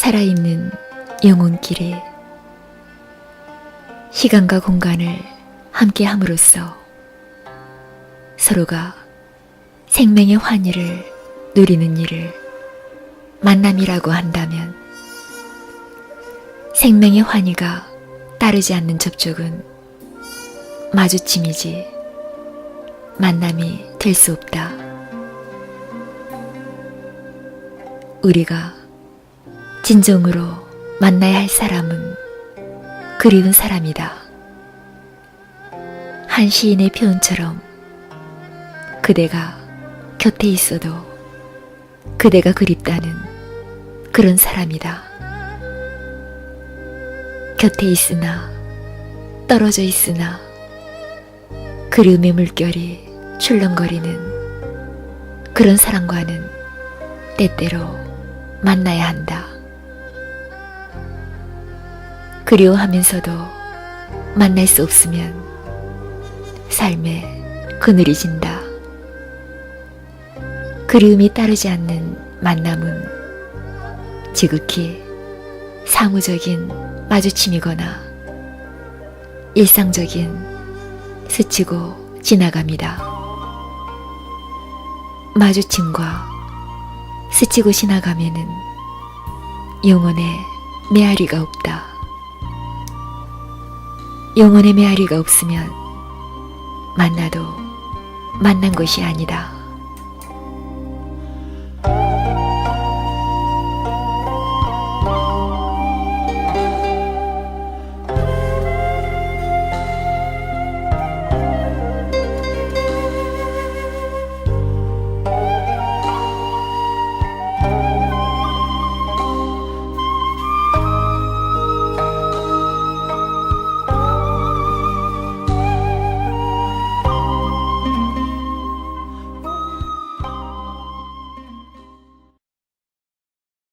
살아있는 영혼끼리 시간과 공간을 함께 함으로써 서로가 생명의 환희를 누리는 일을 만남이라고 한다면 생명의 환희가 따르지 않는 접촉은 마주침이지 만남이 될 수 없다. 우리가 진정으로 만나야 할 사람은 그리운 사람이다. 한 시인의 표현처럼 그대가 곁에 있어도 그대가 그립다는 그런 사람이다. 곁에 있으나 떨어져 있으나 그리움의 물결이 출렁거리는 그런 사람과는 때때로 만나야 한다. 그리워하면서도 만날 수 없으면 삶에 그늘이 진다. 그리움이 따르지 않는 만남은 지극히 사무적인 마주침이거나 일상적인 스치고 지나갑니다. 마주침과 스치고 지나가면은 영혼의 메아리가 없다. 영혼의 메아리가 없으면 만나도 만난 것이 아니다.